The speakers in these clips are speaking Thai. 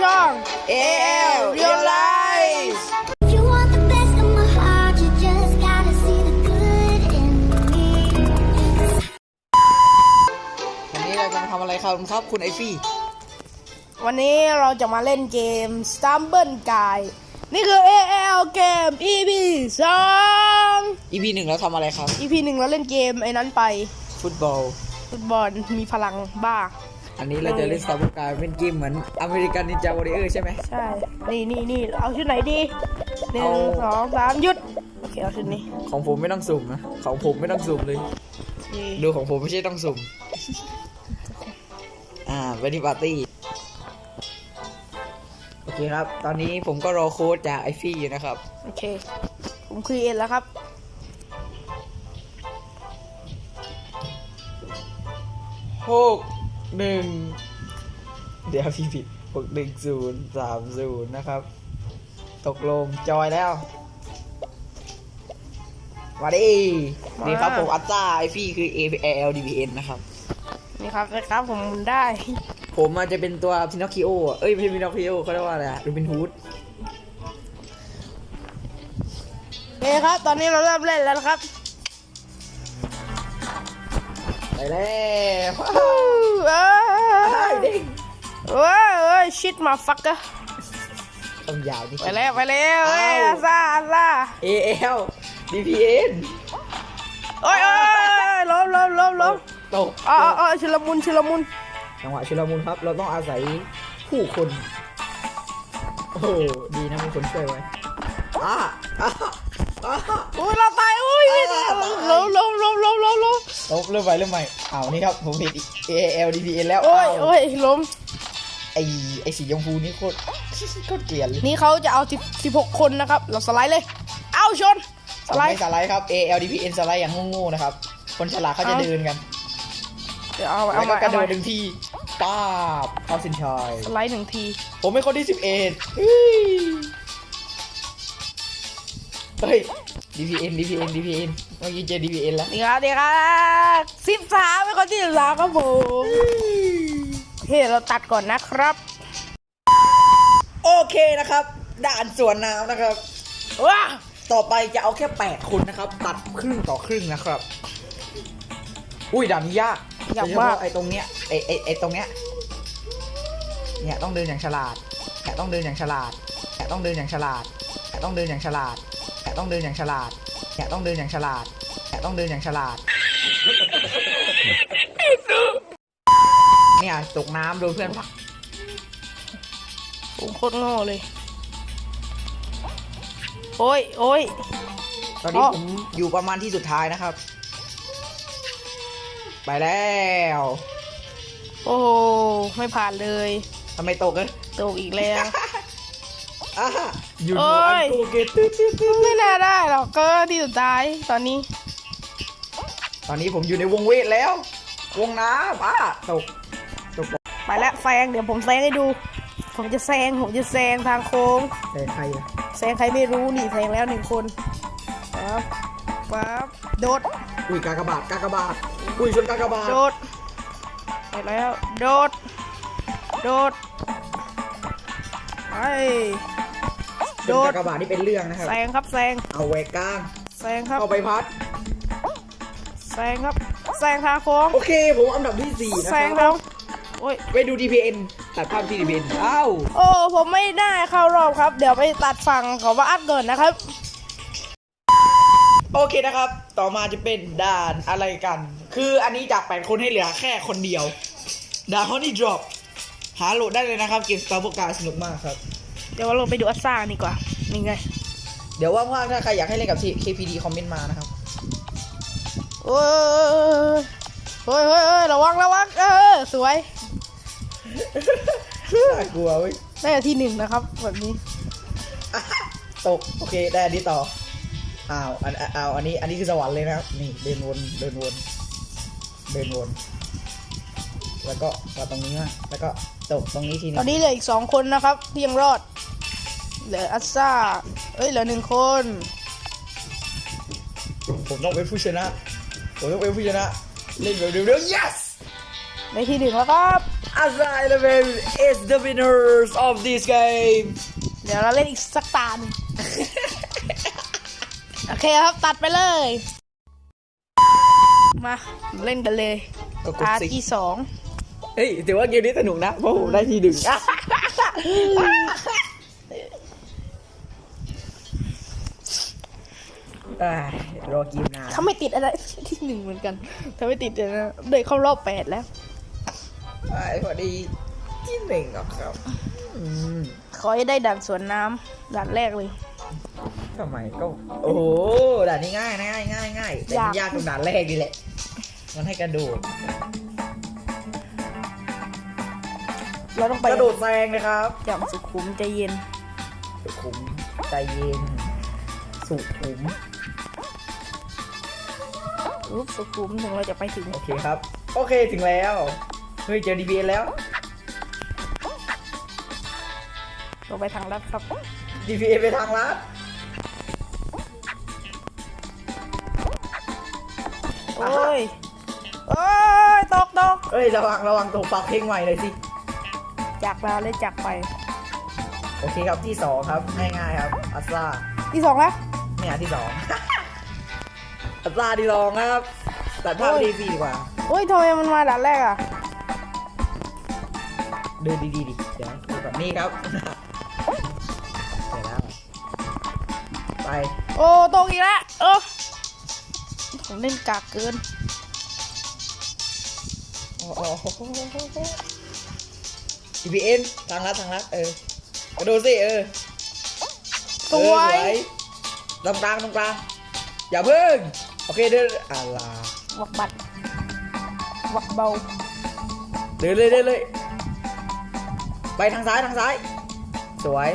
ช่อง AL Realize You want the best of my heart, you just gotta see the good in me. วันนี้เราจะมาทำอะไรครับครับคุณไอฟี่ วันนี้เราจะมาเล่นเกม Stumble Guy นี่คือ AL เกม EP 2 EP หนึ่งเราทำอะไรครับ EP หนึ่งเราเล่นเกมไอ้นั้นไป ฟุตบอล ฟุตบอลมีพลังบ้า อันนี้เราจะเล่นสตาร์บุกายเป็นเกมเหมือนอเมริกันนินจาวอริเออร์ใช่ไหมใช่ นี่นี่นี่เอาชุดไหนดีหนึ่งเอาสองสามหยุด โอเคเอาชุดนี้ ของผมไม่ต้องสุ่มนะ ของผมไม่ต้องสุ่มเลย นี่ดูของผมไม่ใช่ต้องสุ่ม อ่าเวนิปาร์ตี้ โอเคครับ ตอนนี้ผมก็รอโค้ดจากไอฟี่อยู่นะครับ โอเค ผมครีเอทแล้วครับหก หนึ่งเดี๋ยวพี่ผิดหกหนึ่งศูนย์สามศูนย์นะครับ ตกลงจอยแล้วมาดิมา นี่ครับผมอัตตาไอฟี่คือ A L D B N นะครับ นี่ครับนะครับผมหมุนได้ ผมอาจจะเป็นตัวพินอคคิโออะเอ้ยไม่ใช่พินอคคิโอเขาเรียกว่าอะไรอะดูเป็นฮูดโอเคครับ ตอนนี้เราเริ่มเล่นแล้วนะครับ ไปแล้วเอ้ยเด้งเอ้ยเอ้ยชิดมาฟักกะต้องยาวนี่ไปแล้วไปแล้วเอ้ยเอ้าอาซาอาซา A L D P N โอ้ยโอ้ยโอ้ยล้มล้มล้มล้มตกอ๋ออ๋ออ๋อชุลมุนชุลมุนจังหวะชุลมุนครับ เราต้องอาศัยผู้คนโอ้โหดีนะมีคนช่วยไว้อะอะอะอุ้ยเราตายอุ้ยเอ้ยตายล้มล้มล้มล้มล้มล้ม ลบเริ่มใหม่เริ่มใหม่อ้าวนี่ครับผมผิด A L D P N แล้วโอ้ยาวโอ้ยล้มไอไอสีชมพูนี่โคตรโคตรเกลียดเลยนี่เขาจะเอาสิบสิบหกคนนะครับ เราสไลด์เลย เอาชนสไลไม่ด์สไลด์ครับ A L D P N สไลด์อย่างโง่ๆนะครับ คนฉลาดเขาจะเอาเดินกันเดี๋ยวเอาแล้เอาวก็มากระเอาโดมาดหนึ่งทีป้าบเข้าเส้นชัยสไลด์หนึ่งที ผมเป็นคนที่สิบเอ็ดเฮ้ย D P N D P N D P N เมื่อกี้เจอ D P N แล้วนี่ครับนี่ครับสิบสามเป็นคนที่สิบสามครับผมเฮ้ยเราตัดก่อนนะครับ โอเคนะครับ ด่านสวนน้ำนะครับว้าต่อไปจะเอาแค่8คนนะครับ ตัดครึ่งต่อครึ่งนะครับ อุ้ยด่านนี้ยากอยากโดเฉว่าพาะไอ้ตรงเนี้ยไอ้ไอ้ไอ้ตรงเนี้ยเนี่ยต้องเดินอย่างฉลาดเนี่ยต้องเดินอย่างฉลาดเนี่ยต้องเดินอย่างฉลาดเนี่ยต้องเดินอย่างฉลาดเนี่ยต้องเดินอย่างฉลาด เนี่ยต้องเดินอย่างฉลาดเนี่ยต้องเดินอย่างฉลาด เนี่ยตกน้ำโดนเพื่อนผลักผมโคตรโง่เลย โอ้ยโอ้ยตอนนี้อ๋อผมอยู่ประมาณที่สุดท้ายนะครับ ไปแล้ว โอ้โหไม่ผ่านเลยทำไมตกกันตกอีกแล้ว อะอยู่โอ้โนอัยนโกเกตตึ๊ดตึ๊ดตึ๊ดไม่น่าได้หรอกก็ที่สุดท้ายตอนนี้ตอนนี้ผมอยู่ในวงเวทแล้ว วงน้ำอะตกตกไปแล้วแซงเดี๋ยวผมแซงให้ดู ผมจะแซงผมจะแซงทางโค้ง แต่ใครอะแซงใครไม่รู้นี่แซงแล้วหนึ่งคนปั๊บปั๊บโดด อุ้ยกากบาทกากบาทอุ้ยชนกากบาทโดด ไปแล้ว โดด โดด ไปช โดนดกากบาทนี่เป็นเรื่องนะครับแซงครับแซงเอาแหวกกลางแซงครับเข้าไปพัดแซงครับแซงทางโค้งโอเคผมอันดับที่สี่นะแซงคครัรับบโอ้ยไปดู DPN ตัดภาพที่ DPN อ้าวโอ้ผมไม่ได้เข้ารอบครับ เดี๋ยวไปตัดฝั่งของว่าอัดก่อนนะครับ โอเคนะครับ ต่อมาจะเป็นด่านอะไรกัน คืออันนี้จากแปดคนให้เหลือแค่คนเดียวด่าน Honey Drop หาโหลดได้เลยนะครับเกมสตาร์บการสนุกมากครับ เดี๋ยวเราไปดูอัสซ่าดีกว่านี่ไง เดี๋ยวว่างๆถ้าใครอยากให้เล่นกับ KPD คอมเมนต์มานะครับโอ้ยเฮ้ยเฮ้ยเฮ้ยระวังระวังเออสวย น่ากลัวเว้ยได้ที่หนึ่งนะครับ แบบนี้ ตกโอเคได้อันนี้ต่ออ้าวอันอ้าวอันนี้ อันนี้คือสวรรค์เลยนะครับนี่เดินวนเดินวนเดินวน แล้วก็มาตรงนี้มาแล้วก็ตกตรงนี้ทีนึตองนนี้เหลืออีกสองคนนะครับที่ยังรอด เหลืออัสซ่าเอ้ยเหลือหนึ่งคน ผมต้องเป็นผู้ชนะ ผมต้องเป็นผู้ชนะ เล่นแบบเร็วๆ yes ในที่หนึ่งแล้วครับ Asa Eleven is the winners of this game เดี๋ยวเราเล่นอีกสักตาหนึ่งโอเคครับตัดไปเลย มาเล่นกันเลยก็กดตาสิ ที่สอง เฮ้ยถือว่าเกมนี้สนุกนะ เพราะผมได้ทีหนึ่ง อ่ารอเกมนานถ้าไม่ติดอะไรที่หนึ่งเหมือนกันถ้าไม่ติดเดี๋ยวนะเดินเข้ารอบแปดแล้วไอ้พอดีที่หนึ่งหรอกครับอืมขอให้ได้ด่านสวนน้ำด่านแรกเลย ทำไมก็ โอ้โหด่านนี้ง่ายนะง่ายง่ายง่ายแต่มันยากยากตรงด่านแรกนี่แหละ มันให้กระโดดเราต้องไปกระโดดแซงนะครับ อย่างสุขุมใจเย็น สุขุมใจเย็น สุขุม อุ๊บสุขุมถึงเราจะไปถึง โอเคครับ โอเคถึงแล้ว เฮ้ยเจอดีบีแล้ว เราไปทางลัดครับ DPA ไปทางลัดโอ้ยโอ้ยตกตกเอ้ยระวังระวังตกปากเพลงใหม่เลยสิ จากเราเล่นจากไป โอเคครับที่สองครับง่ายๆครับอัสซาที่สองแล้วเนี่ยที่สอง อัสซาที่สองครับตัดภาพโอ้ยดีพีดีกว่าโอ้ยทำไมมันมาด่านแรกอะ เดินดีๆดิเดี๋ยวดูแบบนี้ครับเดี๋ยวแล้วไปโอ้ตกอีกแล้วเออผมเล่นกากเกินโอ้โห DPN ทางลัดทางลัดเออกระโดดสิเออสวยเออตรงกลางตรงกลางอย่าเพิ่ง โอเคเดินอ่าลาวักบัตรวักเบาเดินเลยเดินเลย ไปทางซ้ายทางซ้าย สวย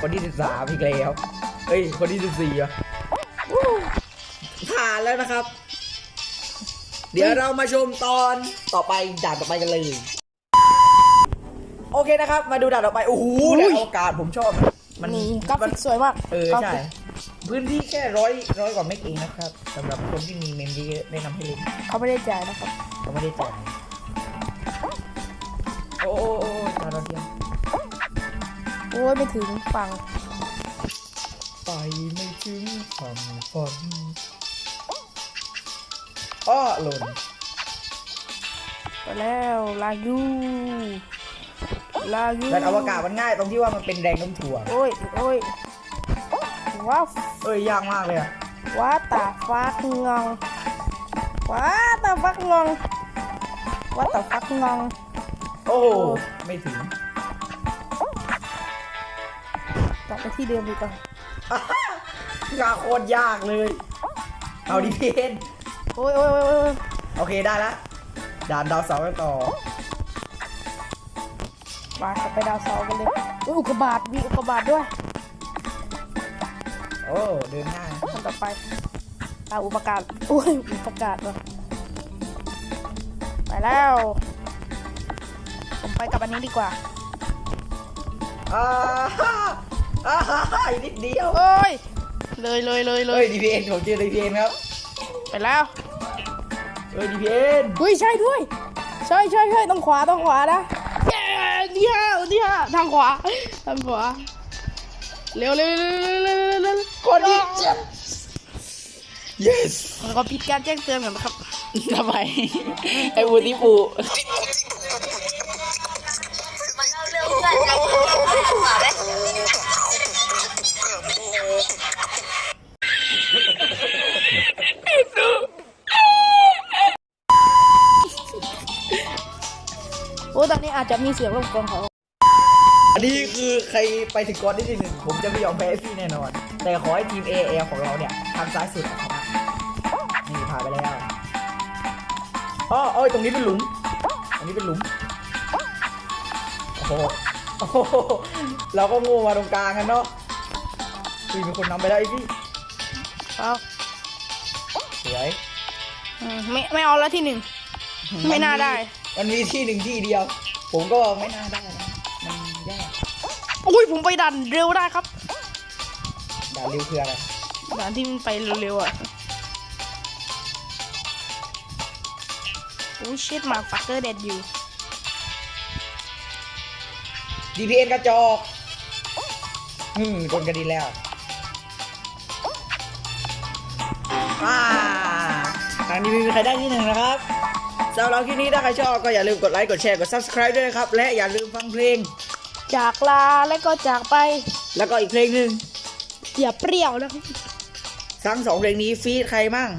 คนที่สิบสามอีกแล้วเอ้ย คนที่สิบสี่อะผ่านแล้วนะครับ เดี๋ยวเรามาชมตอนต่อไปด่านต่อไปกันเลย โอเคนะครับ มาดูด่านต่อไป โอ้โหด่านอวกาศผมชอบนะมันนี่กรามัฟินกสวยมากเออกราใช่ฟิก พื้นที่แค่ร้อยร้อยกว่าเมกเองนะครับสำหรับคนที่มีเมมเยอะๆแนะนำให้เล่นเขาไม่ได้จ่ายนะครับ เขาไม่ได้จ่ายโอ้โอ้โอ้โอ้ตาดาวเทียมโอ้ยไม่ถึงฝั่งไปไม่ถึงฝั่งฝันอ้อหล่นไปแล้วลายูลายูแต่อวกาศมันง่ายตรงที่ว่ามันเป็นแรงโน้มถ่วง โอ้ยโอ้ย ว้าวเอ้ยยากมากเลยอะว้าตาฟักงองว้าตาฟักงองว้าตาฟักงอง โอ้โหไม่ถึงกลับไปที่เดิมดีกว่างาโคตรยากเลย เอาดิเพนโอ้ยโอ้ยโอ้ยโอ้ยโอเคได้ละด่านดาวเสาร์กันต่อมาขับไปดาวเสาร์กันเลยอุ๊ยอุกกาบาตมีอุกกาบาตด้วย โอ้เดินง่ายคนต่อไปตาอุปการโอ้ยอุปการว่ะไปแล้ว ผมไปกับอันนี้ดีกว่าอ่าฮ่าอ่าฮ่าฮ่าอีกนิดเดียวโอ้ยเลยเลยเลยเลเฮ้ยยดีพีเอ็นผมเจอดีพีเอ็นครับไปแล้วเฮ้ยดีพีเอ็นเฮ้ยใช่ด้วย ใช่ใช่ใช่ต้องขวาต้องขวานะเย้ที่ห้าที่ห้าทางขวาทางขวาเร็วเร็วเร็วเร็วเร็วเร็ว คนที่เจ็บ yes แล้วก็ปิดการแจ้งเตือนก่อนนะครับ ทำไม ไอ้บูติปูโอ้ตอนนี้อาจจะมีเสียงรบกวนของอันนี้คือใครไปถึงก่อนที่หนึ่งผมจะไม่ยอมแพ้พี่แน่นอน แต่ขอให้ทีม A A ของเราเนี่ยทางซ้ายสุดชนะนี่ผ่านไปแล้วอ๋อเอ้ยตรงนี้เป็นหลุมตรงนี้เป็นหลุมโอ้โหโอ้โหเราก็งูมาตรงกลางกันเนาะอุ้ยมีคนนำไปแล้วไอ้พี่เอาสวยอืมไม่ไม่เอาแล้วที่หนึ่งไม่น่าได้มันมีที่หนึ่งที่เดียว ผมก็ไม่น่าได้นะมันยากอุ้ยผมไปดันเร็วได้ครับ ด่าเร็วคืออะไรดันที่มันไปเร็วๆอะอุ้ยชิดมาฟักเกอร์เด็ดอยู่ DPN กระจอกอืมโดนกันดีแล้วอ่าทางนี้ไม่มีใครได้ที่หนึ่งนะครับสำหรับคลิปนี้ถ้าใครชอบก็อย่าลืมกดไลค์ กดแชร์ กด subscribe ด้วยนะครับ และอย่าลืมฟังเพลง จากลาและก็จากไป แล้วก็อีกเพลงหนึ่ง อย่าเปรี้ยวนะครับทั้งสองเพลงนี้ฟีดใครมั่ง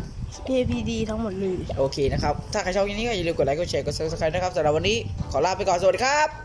KPD ทั้งหมดเลย โอเคนะครับ ถ้าใครชอบคลิปนี้ก็อย่าลืมกดไลค์ กดแชร์ กด subscribe นะครับสำหรับวันนี้ขอลาไปก่อน สวัสดีครับ